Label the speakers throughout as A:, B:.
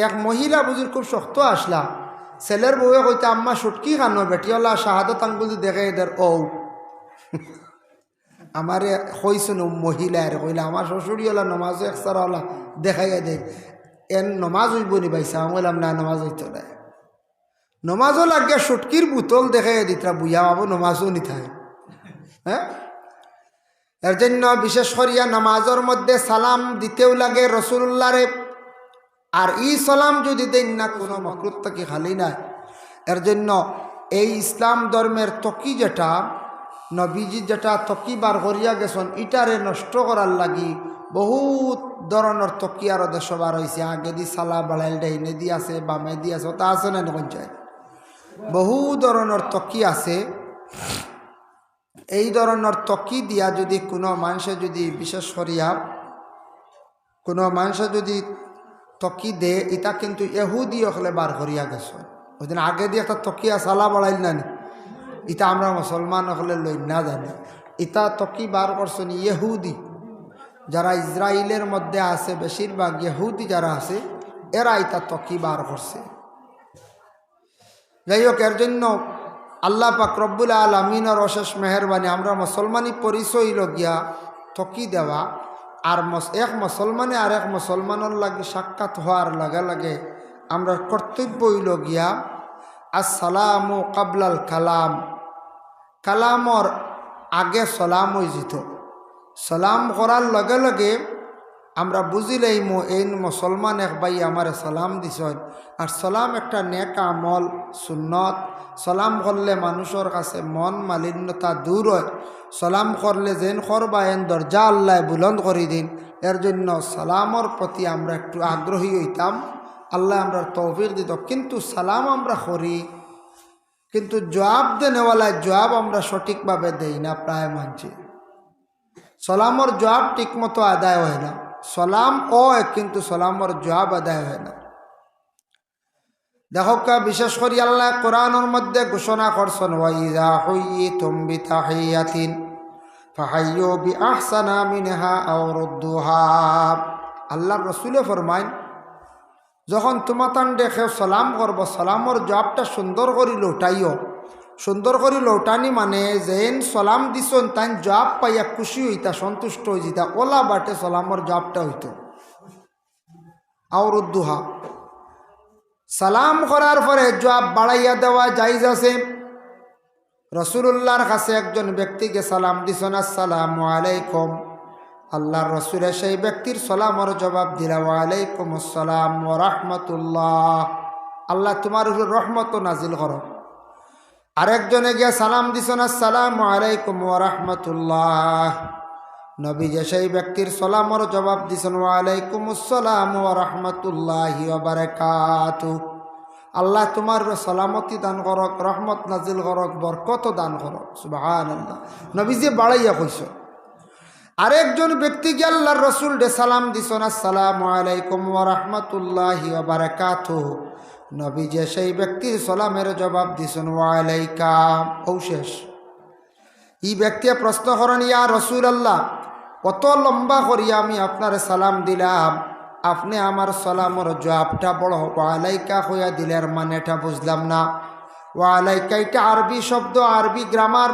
A: এক মহিলা বুঝির খুব শক্ত আসলা। ছেলের বউয়ে কইতে, আম্মা, সুটকি খানো বেটিওয়ালা শাহাদত আঙ্গুল দেখে এদের ও আমারে কইছেন মহিলার কইলা আমার শ্বশুরিওয়ালা নমাজও একসারাওয়ালা দেখাই দেয় এন নমাজ হইব নি পাইছে? আমি বললাম না, নমাজ হইতো না নমাজও লাগে সুটকির বোতল দেখাইয়া দিতরা বুঝা পাবো নমাজও নিথায় হ্যাঁ এর জন্য বিশেষ করিয়া নামাজের মধ্যে সালাম দিতেও লাগে রসুল্লাহরে আর ই সালাম যদি দেন না, কোনো মকরুত খালি নাই। এর জন্য এই ইসলাম ধর্মের তকি যেটা, নবীজি যেটা তকি বার করিয়া গেছেন, ইটারে নষ্ট করার লাগি বহুত ধরনের তকি আরও দেশবার হয়েছে আগে দি সালা বাড়াইল ডাইনে দি আছে, বামে দি আছে তা আছে না পঞ্চায়েত বহু ধরনের তকি আছে। এই ধরনের তকি দিয়া যদি কোনো মানুষে যদি, বিশেষ করিয়া, কোনো মানুষে যদি তকি দে ইটা কিন্তু এহুদি হলে বার করিয়া গেছ। ওই দিন আগে দিয়ে একটা তকিয়া সালা বাড়াইল না? ইটা আমরা মুসলমান হলে লই না জানি। ইটা তকি বার করছেন ইহুদি। যারা ইসরায়েলের মধ্যে আছে, বেশিরভাগ ইহুদি যারা আছে, এরা ইটা তকি বার করছে। যাই হোক, এর জন্য আল্লাহ পাক রব্বুল আলমিনের অশেষ মেহরবানি, আমরা মুসলমানি পরিচয় লগিয়া থকি দেওয়া। আর এক মুসলমানে আর এক মুসলমানের লাগে সাক্ষাৎ হওয়ার লাগে লাগে আমরা কর্তব্য হইল গিয়া, আসসালাম কাবলাল কালাম। কালামর আগে সলাম হয়ে যেত সলাম করার লগে লগে আমরা বুঝিলেই মো এই মুসলমান এক ভাই আমার সালাম দিছ আর সালাম একটা নেক আমল, সুন্নত। সালাম করলে মানুষের কাছে মন মালিন্যতা দূর হয়। সালাম করলে যেন করবা এন দরজা আল্লাহ বুলন্দ করে দিন। এর জন্য সালামর প্রতি আমরা একটু আগ্রহী হইতাম। আল্লাহ আমরা তৌফিক দিত। কিন্তু সালাম আমরা করি, কিন্তু জবাব দেনেওয়ালায় জবাব আমরা সঠিকভাবে দেই না, প্রায় মানছি। সালামর জবাব ঠিকমতো আদায় হয় না। সালাম হয় কিন্তু সালামর জবাব আদায় হয় না। দেখো কা, বিশেষ করে আল্লাহ কোরআনের মধ্যে ঘোষণা করছেন আল্লাহ রসুলে ফরমাইন, যখন তোমাতান দেখে সালাম করব, সালামর জবাবটা সুন্দর করি লৌটাইও সুন্দর করে লৌটানি মানে যেন সালাম দিছন তাই জবাব পাইয়া খুশি হইতা সন্তুষ্ট হয়ে যেতা ওলা বাটে সালামর জবাবটা হইত আওর উদ্দুহা সালাম করার পরে জবাব বাড়াইয়া দেওয়া যাইজ আছে। রসুল্লাহর কাছে একজন ব্যক্তিকে সালাম দিছন আসসালাম আলাইকুম। আল্লাহর রসুলে সেই ব্যক্তির সালামর জবাব দিলা, ওয়ালাইকুম আসসালাম রহমতুল্লাহ আল্লাহ তোমার রহমত নাজিল করো আরেকজনে গিয়া সালাম দিছন, আসসালাম আলাইকুম ও রহমতুল্লাহ। নবী যে সেই ব্যক্তির সালামর জবাব দিছেন ওয়ালাইকুম আসসালাম ও রহমতুল্লাহ বারাকাতু। আল্লাহ তোমার সালামতি দান করক, রহমত নাজিল করক, বরকত দান করক। সুবাহান আল্লাহ নবীজি বাড়াইয়া কইস আরেকজন ব্যক্তিকে আল্লাহর রসুল ডে সালাম দিছন, আসসালাম আলাইকুম ও রহমতুল্লাহ বারাকাতু। নবী যে সেই ব্যক্তির সালামের জবাব দিছন, ওয়ালাইকা। ও ই ব্যক্তি প্রশ্ন করেন, ইয়া রসুল আল্লাহ কত লম্বা করিয়া আমি আপনার সালাম দিলাম। আপনি আমার সালামর জবাবটা বড় ওয়ালাইকা হইয়া দিলের মানেটা বুঝলাম না। ওয়ালাইকা এটা আরবি শব্দ, আরবি গ্রামার।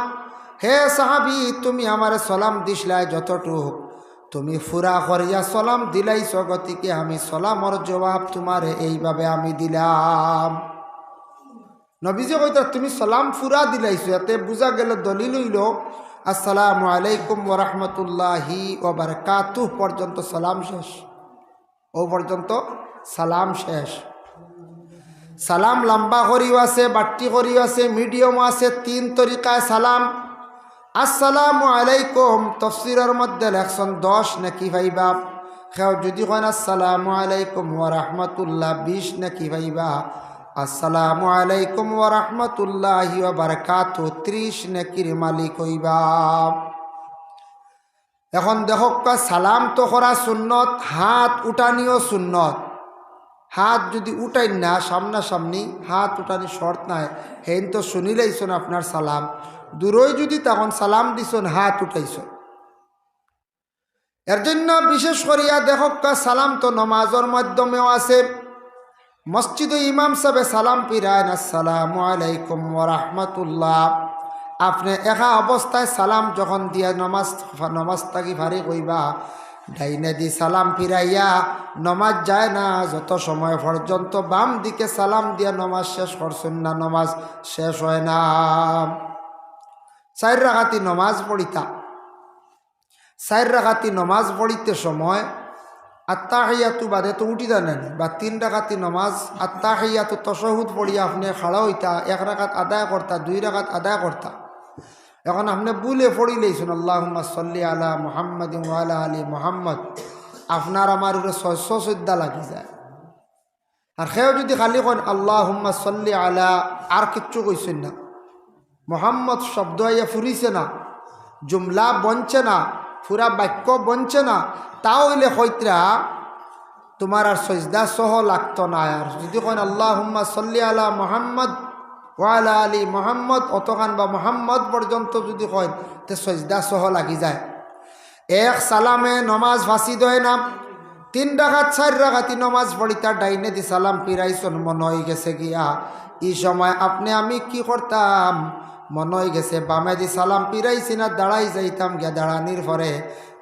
A: হে সাহাবি, তুমি আমার সালাম দিসলাই যতটুক। তুমি ফুরা করিয়া সালাম দিলাই গতিকে আমি সালামর জবাব তোমার এইভাবে আমি দিলাম। নবীজি কইতা তুমি সালাম ফুরা দিলাইছো এতে বুঝা গেল দলিল হইল, আসসালামু আলাইকুম ওরহমতুল্লাহি ওবরকাতু পর্যন্ত সালাম শেষ। ও পর্যন্ত সালাম শেষ। সালাম লম্বা করিও আছে, বাট্টি করিও আছে, মিডিয়ামও আছে, তিন তরিকায় সালাম। আসসালামু আলাইকুম, তফসিরের মধ্যে লেখছেন দশ নাকি ভাই বাপ। খেও যদি কেন আসসালামু আলাইকুম ওরহমতুল্লাহ বিশ নাকি ভাইবা আসসালামু আলাইকুম ওরহমতুল্লাহ বারকাত ত্রিশ নাকির মালিক হইবা এখন দেখো সালাম তো করা সুন্নত, হাত উঠানিও সুন্নত। হাত যদি উঠাই না, সামনাসামনি হাত উঠানি শর্ত নাই। হেন তো শুনিলাইছন আপনার সালাম। দূরই যদি তখন সালাম দিছন, হাত উঠাইছ এর জন্য বিশেষ করিয়া দেখক সালাম তো নমাজের মাধ্যমেও আছে। মসজিদ ইমাম সাহেব সালাম পিরায়ন আসসালামু আলাইকুম ওরহমতুল্লাহ আপনি একা অবস্থায় সালাম যখন দিয়া নমাজ নমাজ থাকি ভারি কইবা, ডাইনে দি সালাম ফিরাইয়া নমাজ যায় না, যত সময় পর্যন্ত বাম দিকে সালাম দিয়া নমাজ শেষ করছেন না, নমাজ শেষ হয় না। চার রাখাতি নমাজ পড়িতা চার রাখাতি নমাজ পড়িতে সময় আত্মা হাইয়াতু বাদে তো উঠি জানেন বা তিন রাখাতি নমাজ আত্মা হাইয়াতু তসহুদ পড়িয়া আপনি খাড়া হইতা এক রাখাত আদায় করতা দুই রাখাত আদায় করতা এখন আপনি বুলে পড়িলেইছেন আল্লাহ সাল্লি আলা মোহাম্মদ আলা আলী মোহাম্মদ আপনার আমার উপরে ছয়শো চোদ্দা লাগি যায়। আর সেও যদি খালি কন আল্লাহ সাল্লি আলা আর কিচ্ছু কইছেন না। মোহাম্মদ শব্দ আইয়া ফুরিছে না, জুমলা বনছে না ফুরা বাক্য বনছে না, তাও হইলে হইতরা তোমার আর সজদা সহ লাগতো না আর যদি কন আল্লাহ সাল্লি আলা মোহাম্মদ ওয়ালা আলী মোহাম্মদ অতখান বা মোহাম্মদ পর্যন্ত যদি কয়, তে সজদা সহ লাগি যায়। এক সালামে নমাজ ফাঁসি দয় না, তিন রাখাত চার রাখাতি নমাজ পড়ি তার ডাইনে দি সালাম পিরাইছন মন হয়ে গেছে গিয়া। এই সময় আপনি আমি কি করতাম মন হয়ে গেছে বামে দি সালাম পিরাইছি না দাঁড়াই যাইতাম গিয়া দাঁড়ানির পরে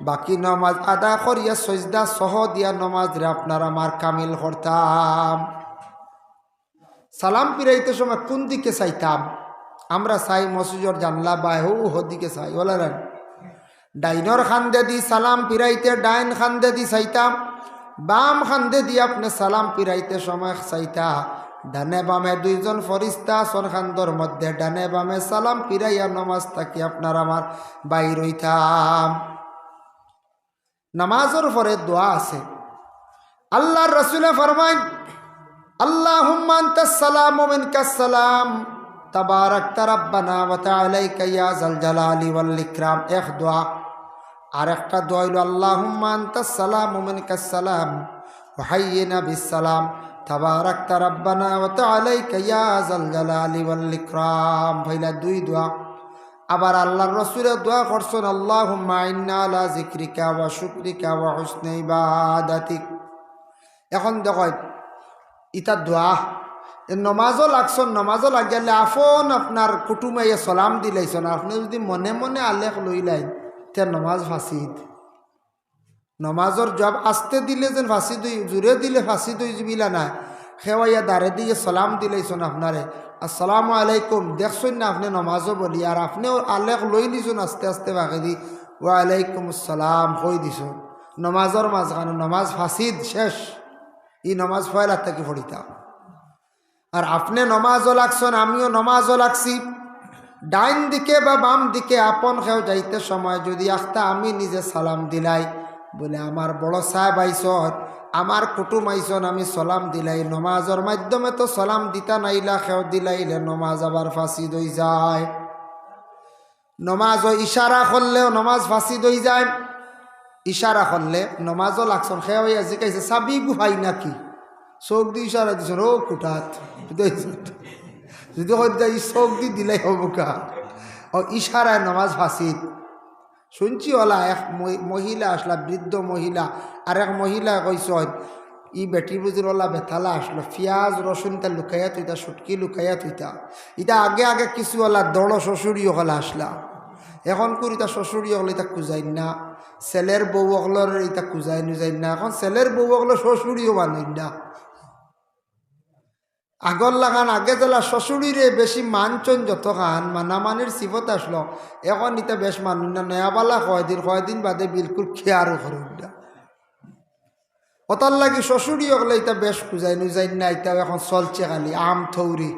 A: বাকি নমাজ আদা করিয়া সজদা সহ দিয়া নমাজ রে আপনার আমার কামিল করতাম সালাম পিরাইতে সময় কোন দিকে চাইতাম? আমরা চাই মসজিদর জানলা বাই, হৌ দিকে চাই বলেন ডাইনর খান্দে দি সালাম পিরাইতে ডাইন খান্দে দি চাইতাম। বাম খান্দে দি আপনি সালাম পিরাইতে সময় চাইতা। ডানে বামে দুইজন ফরিস্তা আসন খান্দর মধ্যে ডানে বামে সালাম ফিরাইয়া নমাজ থাকি আপনার আমার বাইর হইতাম। নামাজের পরে দোয়া আছে। আল্লাহ রসুলে ফরমাইন আল্লাহ হুম্মান তাসালাম ওমিন কাসালাম তাবারাক তারাব্বানা ওয়া তাআলাইকা ইয়া জাল ইকরাম। এক দোয়া। আর একটা দোয়া হইল, আল্লাহুম্মা আনতাস সালাম ওমেন কাসালাম ভাইয়ে না বিসালাম দুই আবার আল্লাহর রাসূলের দোয়া করছেন, আল্লাহুম্মা ইন্না আলা যিকরিকা ওয়া শুকরিকা ওয়া হুসনি ইবাদাতিক। এখন দেখো ইটা দোয়া। নমাজও লাগছন, নমাজও লাগিয়ালে আফন আপনার কুটুমে সলাম দিলাইছন। আপনি যদি মনে মনে আলেখ লইলাই তে নমাজ ফাঁসিদ নমাজর জব আসতে দিলে যেন ফাঁসি দই জোরে দিলে ফাঁসি দই জুবিলা না সেওয়াইয়া দাঁড়ে দিয়ে সলাম দিলাইছন আপনারে আসসালামু আলাইকুম, দেখছেন না আপনি নমাজও বলি আর আপনিও আলেখ লই দিছুন আস্তে আস্তে বাকি দি। ও আলাইকুম আসসালাম কই দিছুন নমাজর মাঝখানে নমাজ ফাঁসিদ শেষ। ই নমাজ ফয়লার থেকে পড়িতাম আর আপনি নমাজও লাগছেন, আমিও নমাজও লাগছি। ডাইন দিকে বা বাম দিকে, আপন খেও যাইতে সময়, যদি আস্তা আমি নিজে সালাম দিলাই। বলে, আমার বড় সাহেব আইসত, আমার কুটুম আইসন আমি সালাম দিলাই। নমাজের মাধ্যমে তো সালাম দিতা নাইলা খেও দিলাইলে নমাজ আবার ফাঁসি দই যায়। নমাজ ইশারা করলেও নমাজ ফাঁসি দই যায়। ইশারা করলে নমাজও লাগছন খেয়ে জিকাইছে চাবি গুহাই নাকি? চোখ দি ইশারা দিছন, ও কুটাত যদি ই চোখ দি দিলাই হব কা? ও ইশারায় নমাজ ফাঁসিত শুনছি ওলা এক মহিলা আসলা, বৃদ্ধ মহিলা আর এক মহিলা কইস ই বেটি বুজির ওলা বেথালা আসলো, পিঁয়াজ রসুন তা লুকাইয়া তুইতা সুটকি লুকাইয়া তুইতা ইটা আগে আগে কিছু ওলা দড় শ্বশুরি হলা আসলা। এখন করি তা শ্বশুরি হলে তা কুজাইন না। ছেলের বউ অগলর ইতা কুজাই নুজাই না। এখন ছেলের বউ অগলো শ্বশুরিও বানুই না। আগর লাগান আগে জেলা শ্বশুরিরে বেশি মানচন যত খান মানামানির সিফত আসলো। এখন ইতা বেশ মানুষ না নয়াবালা কয়দিন কয়দিন বাদে বিলকুল খেয়ারও করুন না অতার লাগি শ্বশুরি অগলে ইতা বেশ খুঁজাই নুজাই না ইতাও এখন চলছে খালি, আম থৌরি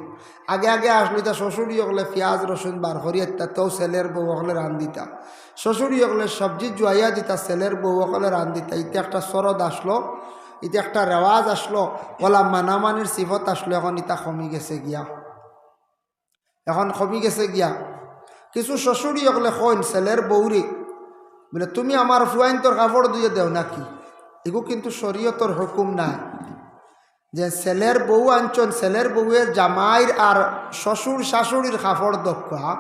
A: আগে আগে আসলো ইতা শ্বশুরি অগলে পেঁয়াজ রসুন বার করি একটা তো ছেলের বউ অগলে রান দিতা শ্বশুরি অগলে সবজি জুয়াইয়া দিতা ছেলের বউ অগলে রান ইতে একটা শরদ আসলো। ইতে একটা রেওয়াজ আসলো ওলা মানামানির সিফত আসলো, এখন ইতা কমি গেছে গিয়া। এখন কমি গেছে গিয়া। কিছু শ্বশুরি অগলে কইন ছেলের বউরি বলে তুমি আমার ফুয়াইন তোর কাপড় দিয়ে দেও নাকি এগু কিন্তু শরীয়তর হুকুম নাই। যে ছেলের বউ আনছন ছেলের বউয়ের জামাইর আর শ্বশুর শাশুড়ির কাপড় দক্ষা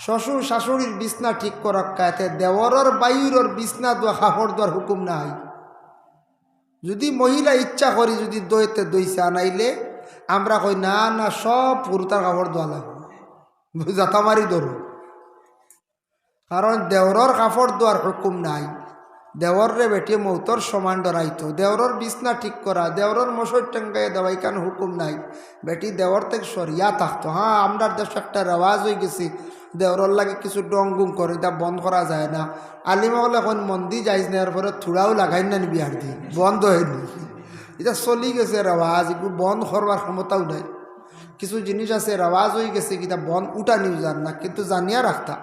A: শ্বশুর শাশুড়ির বিছনা ঠিক করাক্কা এতে দেওয়ারর বায়ুরর বিছনা দোয়া কাপড় দেওয়ার হুকুম নাই। যদি মহিলা ইচ্ছা করি যদি দইতে দইছে আনাইলে আমরা কই, না না, সব পুরুতার কাপড় দোয়া লাগবে। জাতা মারি ধরো কারণ দেওরর কাপড় দোয়ার হুকুম নাই। দেওররে বেটি মৌতর সমান ডরাইতো দেওরর বিছনা ঠিক করা, দেওরর মশর টেঙ্গায় দেওয়া কেন হুকুম নাই। বেটি দেওর থেকে সরিয়া থাকতো। হ্যাঁ আমরা দেশ একটা রেওয়াজ হয়ে গেছি। দেওরর লাগে কিছু ডঙ্গুম করে, এটা বন্ধ করা যায় না। আলিমহল এখন মন্দির যাইস না এরপরে থুড়াও লাগাই না বিয়ার দিন, বন্ধ হয়নি এটা চলি গেছে, রেওয়াজ এগুলো বন্ধ করবার ক্ষমতাও নাই। কিছু জিনিস আছে, রেওয়াজ হয়ে গেছে, কিতা বন্ধ উঠা নিউ জান না, কিন্তু জানিয়া রাখতা।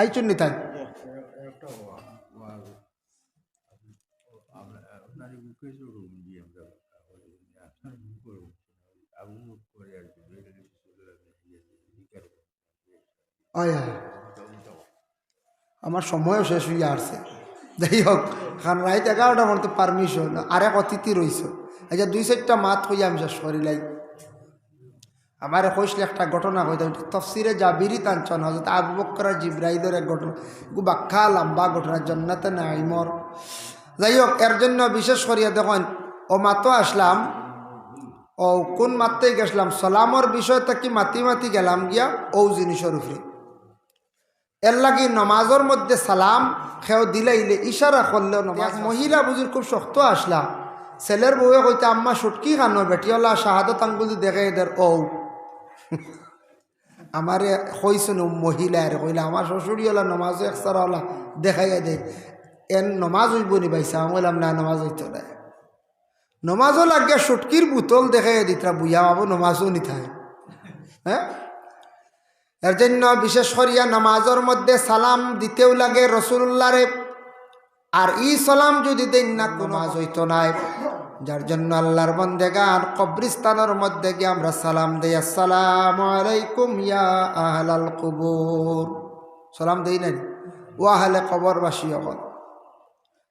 A: আইচুন নি তাই? আমার সময়ও শেষ হইয়া আসছে। যাই হোক, কারণ রাইত এগারোটার মধ্যে পারমিশন আরেক অতিথি রইছ আচ্ছা দুই চারটা মাত হইয়া আমি শেষ করি লাই। আমার কইসলে একটা ঘটনা হইতে তফসিরে জাবিরি তাঞ্চন হজরত আবু বকর জিব্রাইলের এক ঘটনা। বাক্কা লম্বা ঘটনা, জন্নাতে নাইমর। যাই হোক, এর জন্য বিশেষ করিয়া দেখেন, ও মাতো আসলাম, ও কোন মাত্রেই গেছিলাম, সালামর বিষয় কি মাতি মাতি গেলাম গিয়া ও জিনিসের উপরে। এর লাগি নমাজের মধ্যে সালাম খেও দিলাইলে ইশারা করলেও নমাজ। মহিলা বুঝির খুব শক্ত আসলা। ছেলের বউয়ে কইতে আম্মা সুটকি খানো বেটিওলা শাহাদত আঙ্গুল দেখে এদের ও আমারে কইছেন মহিলার কইলে আমার শ্বশুরিওলা নমাজ একসারাওয়ালা দেখাইয়া দে। এন নমাজ হইব নি পাইছা? আমি বললাম না নমাজ হইতো না নমাজও লাগিয়া সুটকির বোতল দেখাইয়া দিতরা বুঝা পাবো নমাজও নিথায় হ্যাঁ এর জন্য বিশেষ করিয়া নামাজের মধ্যে সালাম দিতেও লাগে রসুল্লাহরে। আর ই সালাম যদি দেন না, কোনো মাজ হইতো নাই যার জন্য আল্লাহর বন্দেগান কবরিস্তানের মধ্যে গিয়ে আমরা সালাম দেই, আসসালাম আলাইকুম ইয়া আহলাল কবর। সালাম দেই নাই? ও আহলে কবরবাসী হল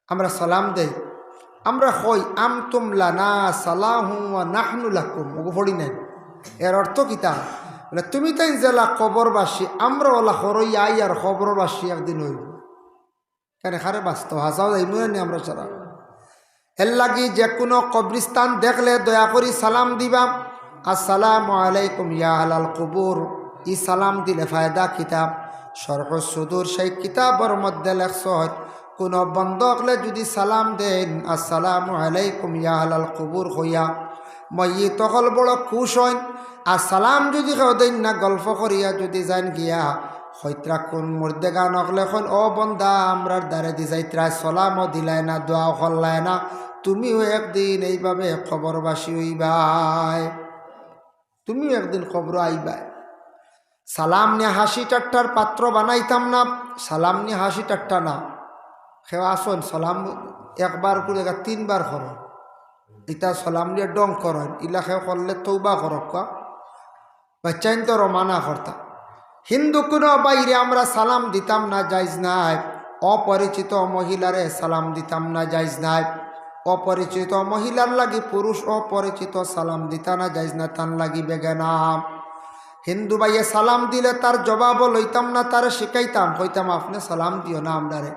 A: আমরা সালাম দেই। আমরা কই আম তুমলা না সালাহু নাহনু লাকুম। ওগো পড়ি নাই। এর অর্থ কিতা বলে তুমি তাই জেলা কবরবাসী আমরা ওলা হরই আই আর খবরবাসী একদিন হইব। কেন খারে বাস্তব হাসাও যাই মনে নেই আমরা সারা এর লাগি যে কোনো কবরিস্তান দেখলে দয়া করি সালাম দিবা। আসসালামু আলাইকুম ইয়া হালাল কবুর। ই সালাম দিলে ফায়দা কিতাব। সর্ব সুদূর সেই কিতাবর মধ্যে লেখছ কোনো বন্ধ হলে যদি সালাম দেন। আসসালামু আলাইকুম ইয়া হালাল কবুর হইয়া। মই তকল বড় খুশ হইন। আর সালাম যদি দেন না, গল্প করিয়া যদি যান গিয়া, হইত্রা কোন মর্দে গান হকলে এখন ও বন্ধা আমরার দ্বারে দি যাইত্রা সলামও দিলাই না, দোয়াও করলাই না, তুমিও একদিন এইভাবে খবরবাসী হইবাই। তুমিও একদিন খবর আইবাই। সালাম নিয়ে হাসি টাট্টার পাত্র বানাইতাম না, সালাম নিয়ে হাসি টাট্টা না। সে আসন, সালাম একবার করে তিনবার করো ইটা সালাম দিয়ে ডং করেন ইলা সে করলে তৌবা করক বাচ্চাইন তো রমানা করতা হিন্দু কোনো বাইরে আমরা সালাম দিতাম না যাইজ নাই। অপরিচিত মহিলারে সালাম দিতাম না যাইজ নাই। অপরিচিত মহিলার লাগি পুরুষ, অপরিচিত সালাম দিতা না যাইজ না তান লাগি বেগেনা হিন্দু ভাইয়ে সালাম দিলে তার জবাবও লইতাম না, তারে শিখাইতাম কইতাম, আপনি সালাম দিও না আমরারে।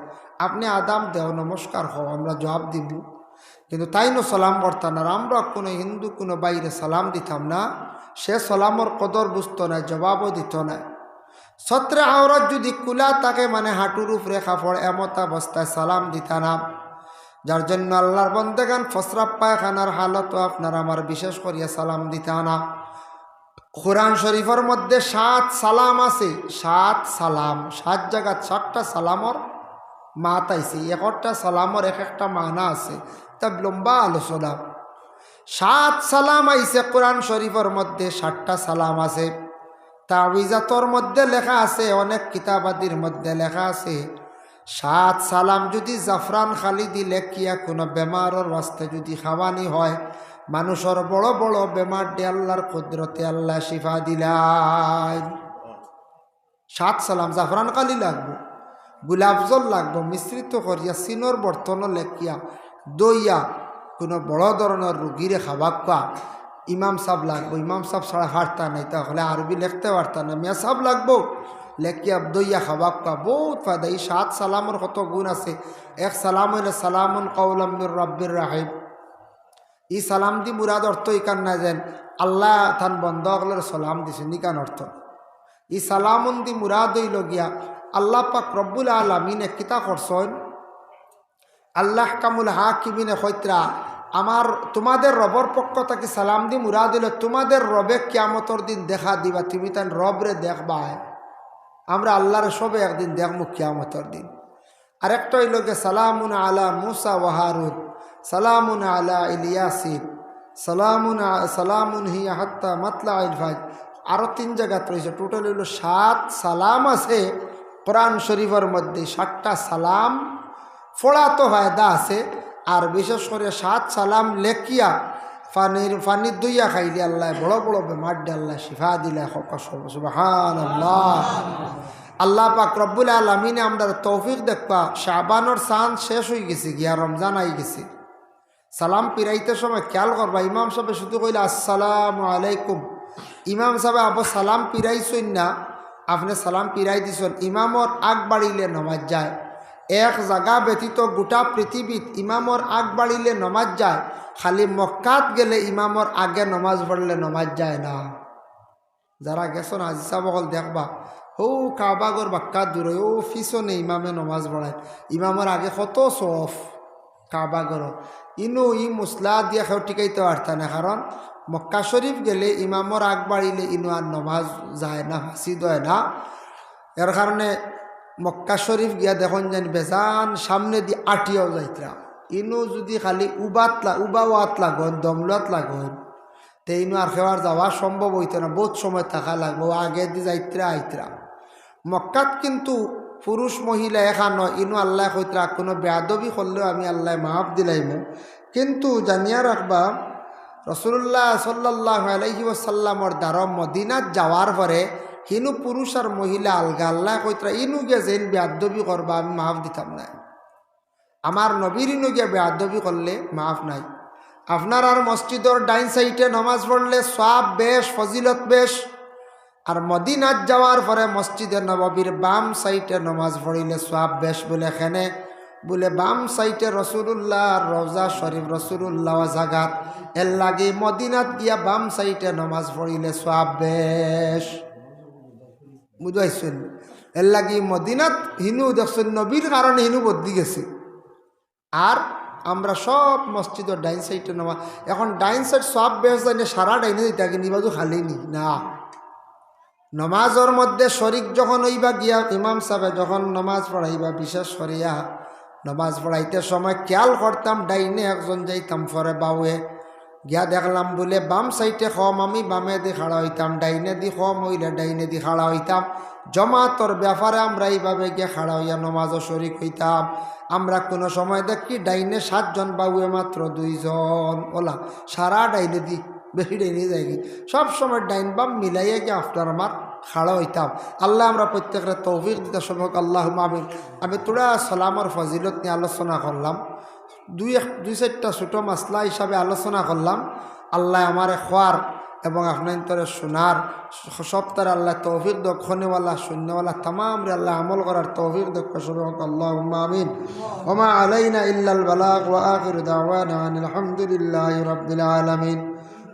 A: আপনি আদাম দেও, নমস্কার হও, আমরা জবাব দিব। কিন্তু তাই নো সালাম করতাম না, আমরা কোনো হিন্দু, কোনো বাইরে সালাম দিতাম না, সে সালামর কদর বুঝতো না, জবাবও দিত না। সত্রে আওরত যদি কুলা তাকে মানে হাঁটুর উপরে কাপড় এমত সালাম দিতা না যার জন্য আল্লাহর বন্দেগান ফসরাপ পায়খানার হালত আপনার আমার বিশেষ করিয়া সালাম দিতা না কোরআন শরীফের মধ্যে সাত সালাম আছে, সাত সালাম, সাত জায়গাত সাতটা সালামর মাত আইছে একটা সালামর এক একটা মানা আছে। তা লম্বা আলোচনা। সাত সালাম আইছে কোরআন শরীফের মধ্যে, সাতটা সালাম আছে। তাবিজাতর মধ্যে লেখা আছে, অনেক কিতাবাদির মধ্যে লেখা আছে। সাত সালাম যদি জাফরান খালি দিলে কিয়া কোনো বেমারের বাস্তে যদি খাওয়ানি হয় মানুষের বড় বড় বেমার ডে আল্লাহর কুদরতে আল্লাহ শিফা দিলাই সাত সালাম জাফরান কালি লাগবো। গুলাবজল লাগবো মিশ্রিত করিয়া সিনোর বর্তন লেখিয়া দইয়া কোনো বড় ধরনের রুগীরে খাবার খোয়া ইমাম সাহেব লাগবো, ইমাম সাহেব ছাড়া হাঁটতা নাই, তাহলে আরবি লিখতে পারতা না মিয়া সাহেব লাগবো লেকিয়া দইয়া খাবাক পা বহুত ফায়দা এই সাত সালামর কত গুণ আছে? এক সালাম হইলে সালামুন কৌলম্বির রব্বির রাহিব ই সালাম দি মুরাদ অর্থ ইকান না যেন, আল্লাহ থান বন্ধ সালাম দিছে নিকান অর্থ ই সালামুন দি মুরাদ হইল গিয়া আল্লাহ পাক রব্বুল আলমিনে কিতা করছেন আল্লাহ কামুল হাকিমিনে হইত্রা আমার তোমাদের রবর পক্ষ থেকে সালাম দি মুরাদ হইল, তোমাদের রবে কিয়ামতর দিন দেখা দিবা, তুমি তান রবরে দেখবা। আমরা আল্লাহর সবে একদিন দেখব কিয়ামতর দিন। আরেকটা হইল গে সালামুন আলা মুসা ওয়াহারুদ সালামুন আলা ইলিয়াসিন, সালামুন সালামুন হিয়া হাত্তা মাতলা ইলফাজ আরও তিন জায়গাত রয়েছে, টোটাল হইল সাত সালাম আছে। কোরআন শরীফের মধ্যে সাতটা সালাম ফোড়া তো ফায়দা আছে, আর বিশেষ করে সাত সালাম লেখিয়া ফানির ফানির দইয়া খাইলে আল্লাহ বড় বড় বেমার আল্লাহ শিফা দিলে আল্লাহ পাক রব্বুল আলমিনে আমরা তৌফিক দেখবা শাহবানোর সান শেষ হয়ে গেছে, গিয়া রমজান আই গেছে। সালাম পিরাইতে সময় খেয়াল করবা, ইমাম সাহেব শুধু কইলে, আসসালামু আলাইকুম। ইমাম সাহেব, আবু সালাম পিরাইছই না। আপনি সালাম পিরাই দিছেন, ইমামর আগ বাড়িলে নমাজ যায়। এক জাগা ব্যতীত গোটা পৃথিবীত ইমামর আগ বাড়িলে নমাজ যায়। খালি মক্কাত গেলে ইমামর আগে নমাজ পড়লে নমাজ যায় না। যারা গেছন আজি সাবকল দেখবা ও কাবাগর বাক্কা দূরে ও ফিসনে ইমামে নমাজ পড়ায় ইমামর আগে কত সফ কাবাগর ইনু ই মুসলা দিয়ে খেউ টিকাইতে পারতা না কারণ মক্কা শরীফ গেলে ইমামর আগ বাড়িলে ইনু আর নমাজ যায় না হাসিদ হয় না। এর কারণে মক্কা শরীফ গিয়া দেখুন যেন বেজান সামনে দিয়ে আটিয়াও যাইতরা ইনু যদি খালি উবাত উবাও আত লাগন দমলত লাগন, তে ইনু আর খেওয়ার যাওয়া সম্ভব হইতো না, বহুত সময় থাকা লাগবো, আগে দিয়ে যাইতরা আইতরা মক্কাত কিন্তু পুরুষ মহিলা এখানো ইনু আল্লাহ কইতরা কোনো বেয়াদবি করলেও আমি আল্লাহ মাফ দিলাইমু। কিন্তু জানিয়া রাখবা রসুল্লাহ সাল্লাহ আলহি ওসাল্লামর দ্বারা মদিনাত যাওয়ার পরে হিনু পুরুষ আর মহিলা আলগা আল্লাহ কইতরা, ইনু গিয়ে যেন বেয়াদবি করবা, আমি মাফ দিতাম না। আমার নবীর ইনু গিয়ে বেয়াদবি করলে মাফ নাই। আপনার আর মসজিদর ডাইন সাইডে নমাজ পড়লে সব বেশ, ফজিলত বেশ। আর মদিনাত যাওয়ার পরে মসজিদে নবাবির বাম সাইডে নমাজ পড়িলে সব বেশ বলে এখানে বলে, বাম সাইডে রসুল্লাহ রোজা শরীফ রসুল্লাহ জাগাত এর লাগে মদিনাত গিয়া বাম সাইডে নমাজ পড়িলে সব বেশ। বুঝাইছেন? এর লাগি মদিনাত হিনু, দেখছেন নবীর কারণে হিনু বদলি গেছে। আর আমরা সব মসজিদের ডাইন সাইডে নেওয়া এখন ডাইন সাইড সব বেশ জানি, সারা ডাইনে দিতে নিবাজু খালি নি? না। নমাজের মধ্যে শরিক যখন হইবা গিয়া, ইমাম সাহেব যখন নমাজ পড়াইবা, বিশেষ করিয়া নমাজ পড়াইতে সময় খেয়াল করতাম, ডাইনে একজন যাইতাম পরে বাউয়ে। গিয়া দেখলাম বলে, বাম সাইডে কম আমি বামে দি খাড়া হইতাম, ডাইনে দি কম হইলে ডাইনে দি খাড়া হইতাম। জমাতর ব্যাপারে আমরা এইভাবে গিয়ে খাড়া হইয়া নমাজও শরিক হইতাম। আমরা কোনো সময় দেখি ডাইনে সাতজন বাবুয়ে মাত্র দুইজন। ওলা, সারা ডাইনে দি, বেশি ডাইনে যাই সব সময় ডাইন বাম মিলাইয়া গিয়ে আফটার আমার খাড়া হইতাম। আল্লাহ আমরা প্রত্যেকের তৌফিক দিতে সম্ভব আল্লাহ মামিন আমি তোরা সালামর ফজিলত নিয়ে আলোচনা করলাম। দুই এক দুই চারটা ছোটো মাসলা হিসাবে আলোচনা করলাম। আল্লাহ আমার খোয়ার এবং আপনার তরে শোনার সপ্তাহে আল্লাহ তৌফিক দক্ষণেওয়ালা শূন্যওয়ালা তামাম রে আল্লাহ আমল করার তৌফিক দক্ষ আল্লাহ আমিন। ওমা আলাইনা ইল্লাল বালাগ ওয়া আখিরু